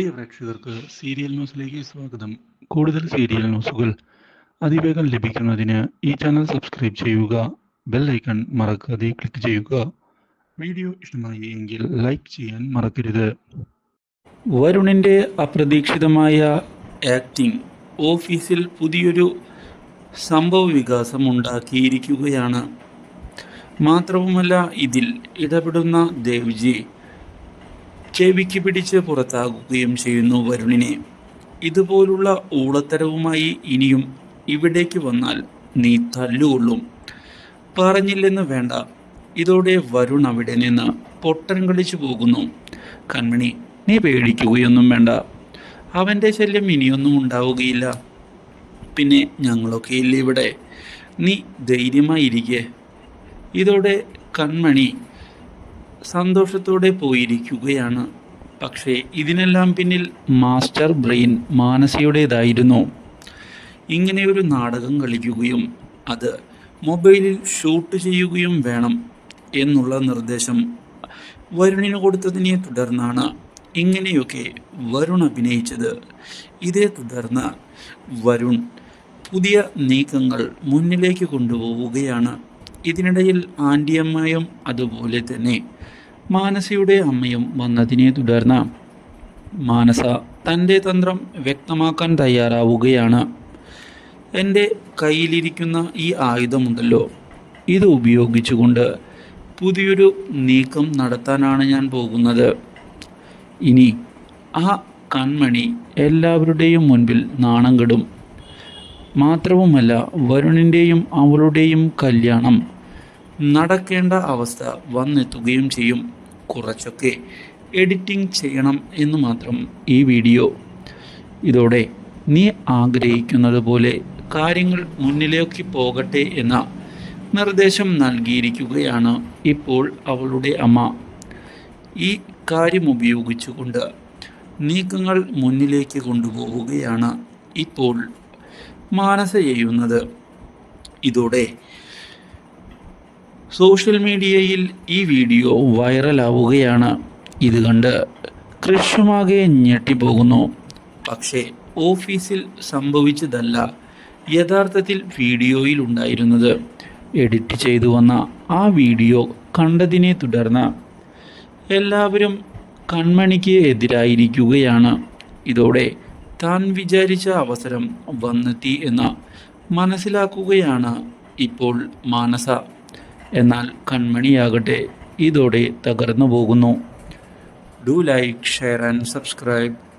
പ്രിയ പ്രേക്ഷകർക്ക് സീരിയൽ ന്യൂസിലേക്ക് സ്വാഗതം. കൂടുതൽ സീരിയൽ ന്യൂസുകൾ അതിവേഗം ലഭിക്കുന്നതിന് ഈ ചാനൽ സബ്സ്ക്രൈബ് ചെയ്യുക ബെൽ ഐക്കൺ മറക്കാതെ ക്ലിക്ക് ചെയ്യുക. വീഡിയോ ഇഷ്ടമായി എങ്കിൽ ലൈക്ക് ചെയ്യാൻ മറക്കരുത്. വരുണിന്റെ അപ്രതീക്ഷിതമായ ആക്ടിംഗ് ഓഫീസിൽ പുതിയൊരു സംഭവ വികാസം ഉണ്ടാക്കിയിരിക്കുകയാണ്. മാത്രവുമല്ല ഇതിൽ ഇടപെടുന്ന ദേവ്ജി ചെവിക്ക് പിടിച്ച് പുറത്താകുകയും ചെയ്യുന്നു വരുണിനെ. ഇതുപോലുള്ള ഊളത്തരവുമായി ഇനിയും ഇവിടേക്ക് വന്നാൽ നീ തല്ലുകൊള്ളും. പറഞ്ഞില്ലെന്ന് വേണ്ട. ഇതോടെ വരുൺ അവിടെ നിന്ന് പൊട്ടൻ കളിച്ചു പോകുന്നു. കൺമണി നീ പേടിക്കുകയൊന്നും വേണ്ട. അവന്റെ ശല്യം ഇനിയൊന്നും ഉണ്ടാവുകയില്ല. പിന്നെ ഞങ്ങളൊക്കെ ഇല്ലേ ഇവിടെ? നീ ധൈര്യമായിരിക്കെ. ഇതോടെ കൺമണി സന്തോഷത്തോടെ പോയിരിക്കുകയാണ്. പക്ഷേ ഇതിനെല്ലാം പിന്നിൽ മാസ്റ്റർ ബ്രെയിൻ മാനസയുടേതായിരുന്നു. ഇങ്ങനെയൊരു നാടകം കളിക്കുകയും അത് മൊബൈലിൽ ഷൂട്ട് ചെയ്യുകയും വേണം എന്നുള്ള നിർദ്ദേശം വരുണിന് കൊടുത്തതിനെ തുടർന്നാണ് ഇങ്ങനെയൊക്കെ വരുൺ അഭിനയിച്ചത്. ഇതേ തുടർന്ന് വരുൺ പുതിയ നീക്കങ്ങൾ മുന്നിലേക്ക് കൊണ്ടുപോവുകയാണ്. ഇതിനിടയിൽ ആന്റിയമ്മയും അതുപോലെ തന്നെ മാനസയുടെ അമ്മയും വന്നതിനെ തുടർന്ന് മാനസ തന്റെ തന്ത്രം വ്യക്തമാക്കാൻ തയ്യാറാവുകയാണ്. എന്റെ കയ്യിലിരിക്കുന്ന ഈ ആയുധമുണ്ടല്ലോ. ഇത് ഉപയോഗിച്ചുകൊണ്ട് പുതിയൊരു നീക്കം നടത്താനാണ് ഞാൻ പോകുന്നത്. ഇനി ആ കൺമണി എല്ലാവരുടെയും മുൻപിൽ നാണം കെടും. മാത്രവുമല്ല വരുണിന്റെയും അവളുടെയും കല്യാണം. നടക്കേണ്ട അവസ്ഥ വന്നെത്തുകയും ചെയ്യും. കുറച്ചൊക്കെ എഡിറ്റിംഗ് ചെയ്യണം എന്ന് മാത്രം ഈ വീഡിയോ. ഇതോടെ നീ ആഗ്രഹിക്കുന്നത് പോലെ കാര്യങ്ങൾ മുന്നിലേക്ക് പോകട്ടെ എന്ന നിർദ്ദേശം നൽകിയിരിക്കുകയാണ് ഇപ്പോൾ അവളുടെ അമ്മ. ഈ കാര്യം ഉപയോഗിച്ചുകൊണ്ട് നീക്കങ്ങൾ മുന്നിലേക്ക് കൊണ്ടുപോവുകയാണ് ഇപ്പോൾ മാനസ ചെയ്യുന്നത് ഇതോടെ സോഷ്യൽ മീഡിയയിൽ ഈ വീഡിയോ വൈറലാവുകയാണ്. ഇത് കണ്ട് കൃഷ്യമാകെ ഞെട്ടിപ്പോകുന്നു. പക്ഷേ ഓഫീസിൽ സംഭവിച്ചതല്ല യഥാർത്ഥത്തിൽ വീഡിയോയിൽ ഉണ്ടായിരുന്നത്. എഡിറ്റ് ചെയ്തു വന്ന ആ വീഡിയോ കണ്ടതിനെ തുടർന്ന് എല്ലാവരും കൺമണിക്ക് എതിരായിരിക്കുകയാണ്. ഇതോടെ താൻ വിചാരിച്ച അവസരം വന്നെത്തി എന്ന് മനസ്സിലാക്കുകയാണ് ഇപ്പോൾ മാനസ. എന്നാൽ കൺമണിയാകട്ടെ ഇതോടെ തകർന്നു പോകുന്നു. Do like share and subscribe.